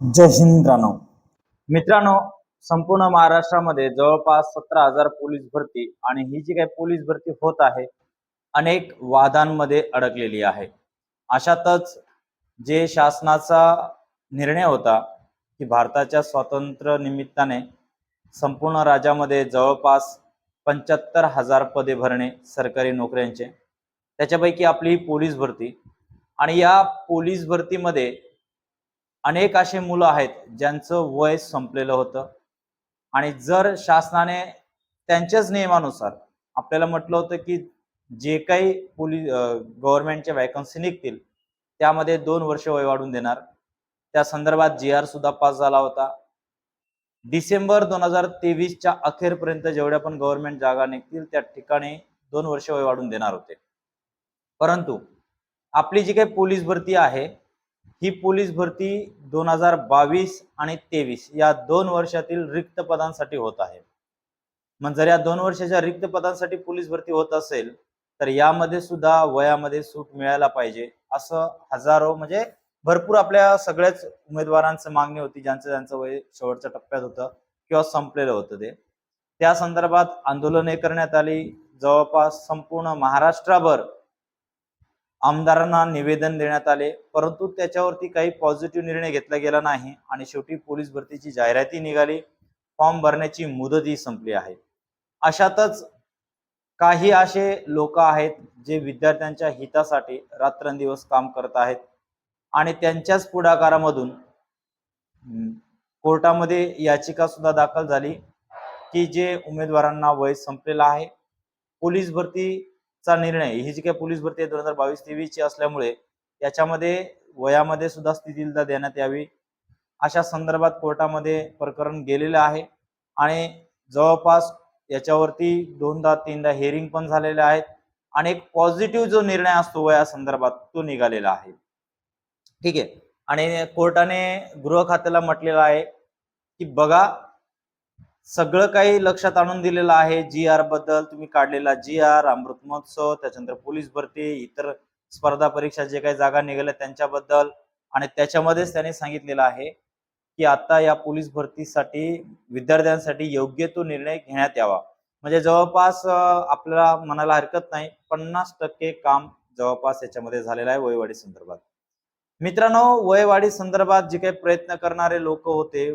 जय हिंद मित्रांनो. मित्रांनो संपूर्ण महाराष्ट्रामध्ये जवळपास सतरा हजार पोलीस भरती आणि ही जी काही पोलीस भरती होत आहे अनेक वादांमध्ये अडकलेली आहे. अशातच जे शासनाचा निर्णय होता की भारताच्या स्वातंत्र्य निमित्ताने संपूर्ण राज्यामध्ये जवळपास पंच्याहत्तर हजार पदे भरणे सरकारी नोकऱ्यांचे त्याच्यापैकी आपली पोलीस भरती. आणि या पोलीस भरतीमध्ये अनेक असे मुलं आहेत ज्यांचं वय संपलेलं होतं. आणि जर शासनाने त्यांच्याच नियमानुसार आपल्याला म्हटलं होतं की जे काही पोलीस गव्हर्नमेंटच्या वॅकन्सी निघतील त्यामध्ये दोन वर्ष वय वाढून देणार. त्या संदर्भात जी आर सुद्धा पास झाला होता. डिसेंबर दोन हजार तेवीसच्या अखेरपर्यंत जेवढ्या पण गव्हर्नमेंट जागा निघतील त्या ठिकाणी दोन वर्ष वय वाढून देणार होते. परंतु आपली जी काही पोलीस भरती आहे ही पोलीस भरती दोन हजार बावीस आणि तेवीस या दोन वर्षातील रिक्त पदांसाठी होत आहे. मग जर या दोन वर्षाच्या रिक्त पदांसाठी पोलीस भरती होत असेल तर यामध्ये सुद्धा वयामध्ये सूट मिळायला पाहिजे असं हजारो म्हणजे भरपूर आपल्या सगळ्याच उमेदवारांचं मागणी होती ज्यांचं ज्यांचं वय शेवटच्या टप्प्यात होतं किंवा संपलेलं होतं ते. त्या संदर्भात आंदोलने करण्यात आली. जवळपास संपूर्ण महाराष्ट्राभर आमदारांना निवेदन देण्यात आले परंतु त्याच्यावरती काही पॉझिटिव्ह निर्णय घेतला गेला नाही आणि शेवटी पोलीस भरतीची जाहिराती निघाली. फॉर्म भरण्याची मुदतही संपली आहे. अशातच काही असे लोक आहेत जे विद्यार्थ्यांच्या हितासाठी रात्रंदिवस काम करत आहेत आणि त्यांच्याच पुढाकारामधून कोर्टामध्ये याचिका सुद्धा दाखल झाली की जे उमेदवारांना वय संपलेलं आहे. पोलीस भरती चा निर्णय. ही जी काही पोलीस भरती आहे दोन हजार बावीस तेवीसची असल्यामुळे याच्यामध्ये वयामध्ये सुद्धा स्थितीलता देण्यात यावी अशा संदर्भात कोर्टामध्ये प्रकरण गेलेलं आहे. आणि जवळपास याच्यावरती दोनदा तीनदा हेअरिंग पण झालेले आहेत. आणि एक पॉझिटिव्ह जो निर्णय असतो वया संदर्भात तो निघालेला आहे. ठीक आहे. आणि कोर्टाने गृह खात्याला म्हटलेलं आहे की बघा सगळं काही लक्षात आणून दिलेलं आहे. जी आरबद्दल तुम्ही काढलेला जी आर अमृत महोत्सव त्याच्यानंतर पोलीस भरती इतर स्पर्धा परीक्षा जे काही जागा निघाल्या त्यांच्याबद्दल आणि त्याच्यामध्येच त्यांनी सांगितलेलं आहे की आता या पोलीस भरतीसाठी विद्यार्थ्यांसाठी योग्य तो निर्णय घेण्यात यावा. म्हणजे जवळपास आपल्याला म्हणायला हरकत नाही पन्नास टक्के काम जवळपास याच्यामध्ये झालेलं आहे वयवाढी संदर्भात. मित्रांनो वयवाढी संदर्भात जे काही प्रयत्न करणारे लोक होते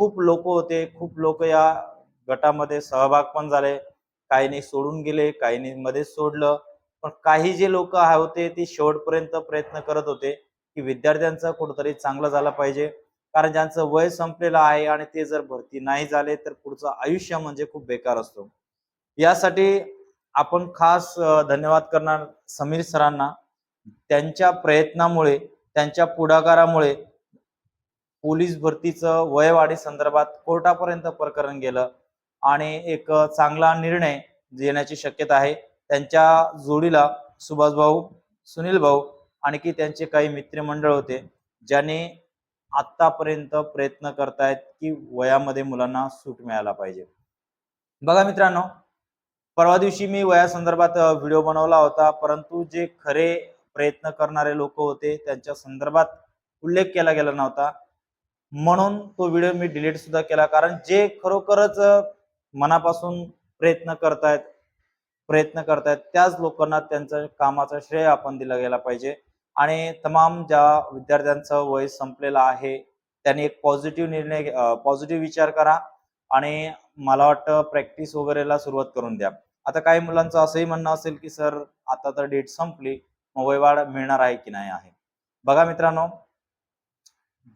खूप लोक होते खूप लोक या गटामध्ये सहभाग पण झाले. काहींनी सोडून गेले काहींनी मध्येच सोडलं. पण काही जे लोक होते ते शेवटपर्यंत प्रयत्न करत होते की विद्यार्थ्यांचं कुठंतरी चांगलं झालं पाहिजे. कारण ज्यांचं वय संपलेलं आहे आणि ते जर भरती नाही झाले तर पुढचं आयुष्य म्हणजे खूप बेकार असतो. यासाठी आपण खास धन्यवाद करणार समीर सरांना. त्यांच्या प्रयत्नामुळे त्यांच्या पुढाकारामुळे पोलीस भरतीचं वयवाढी संदर्भात कोर्टापर्यंत प्रकरण गेलं आणि एक चांगला निर्णय येण्याची शक्यता आहे. त्यांच्या जोडीला सुभाष भाऊ सुनील भाऊ आणखी त्यांचे काही मित्रमंडळ होते ज्यांनी आतापर्यंत प्रयत्न करतायत की वयामध्ये मुलांना सूट मिळायला पाहिजे. बघा मित्रांनो परवा दिवशी मी वयासंदर्भात व्हिडिओ बनवला होता परंतु जे खरे प्रयत्न करणारे लोक होते त्यांच्या संदर्भात उल्लेख केला गेला नव्हता. म्हणून तो व्हिडिओ मी डिलीट सुद्धा केला. कारण जे खरोखरच मनापासून प्रयत्न करतायत प्रयत्न करतायत त्याच लोकांना त्यांचं कामाचं श्रेय आपण दिला गेला पाहिजे. आणि तमाम ज्या विद्यार्थ्यांचं वय संपलेलं आहे त्यांनी एक पॉझिटिव्ह निर्णय पॉझिटिव्ह विचार करा आणि मला वाटतं प्रॅक्टिस वगैरेला सुरुवात करून द्या. आता काही मुलांचं असंही म्हणणं असेल की सर आता तर डेट संपली मग वयवाढ मिळणार आहे की नाही आहे? बघा मित्रांनो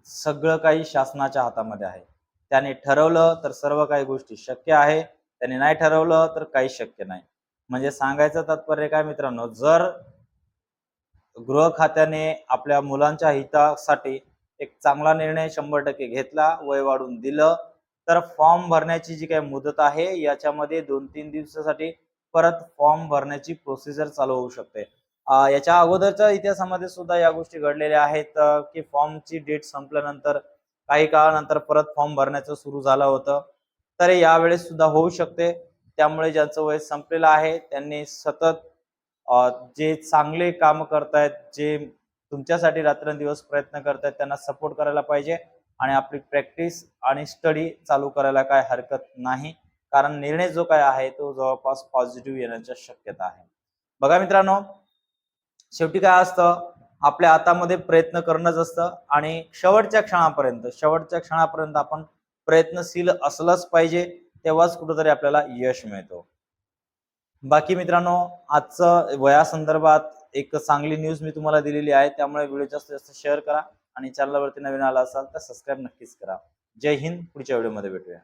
सगळं काही शासनाच्या हातामध्ये आहे. त्याने ठरवलं तर सर्व काही गोष्टी शक्य आहे. त्याने नाही ठरवलं तर काही शक्य नाही. म्हणजे सांगायचं तात्पर्य काय मित्रांनो जर गृह खात्याने आपल्या मुलांच्या हितासाठी एक चांगला निर्णय शंभर टक्के घेतला वय वाढून दिलं तर फॉर्म भरण्याची जी काही मुदत आहे याच्यामध्ये दोन तीन दिवसासाठी परत फॉर्म भरण्याची प्रोसिजर चालू होऊ शकते. याच्या अगोदरच्या इतिहासामध्ये सुद्धा या गोष्टी घडलेल्या आहेत की फॉर्मची डेट संपल्यानंतर काही काळानंतर परत फॉर्म भरण्याचं सुरू झालं होतं. तर यावेळेस सुद्धा होऊ शकते. त्यामुळे ज्यांचं वय संपलेलं आहे त्यांनी सतत जे चांगले काम करतायत जे तुमच्यासाठी रात्रंदिवस प्रयत्न करतायत त्यांना सपोर्ट करायला पाहिजे आणि आपली प्रॅक्टिस आणि स्टडी चालू करायला काय हरकत नाही. कारण निर्णय जो काय आहे तो जवळपास पॉझिटिव्ह येण्याच्या शक्यता आहे. बघा मित्रांनो शेवटी काय असतं? आपल्या हातामध्ये प्रयत्न करणंच असतं आणि शेवटच्या क्षणापर्यंत शेवटच्या क्षणापर्यंत आपण प्रयत्नशील असलंच पाहिजे तेव्हाच कुठंतरी आपल्याला यश मिळतो. बाकी मित्रांनो आजचं वयासंदर्भात एक चांगली न्यूज मी तुम्हाला दिलेली आहे त्यामुळे व्हिडिओ जास्तीत जास्त शेअर करा आणि चॅनलवरती नवीन आला असाल तर सबस्क्राईब नक्कीच करा. जय हिंद पुढच्या व्हिडिओमध्ये भेटूया.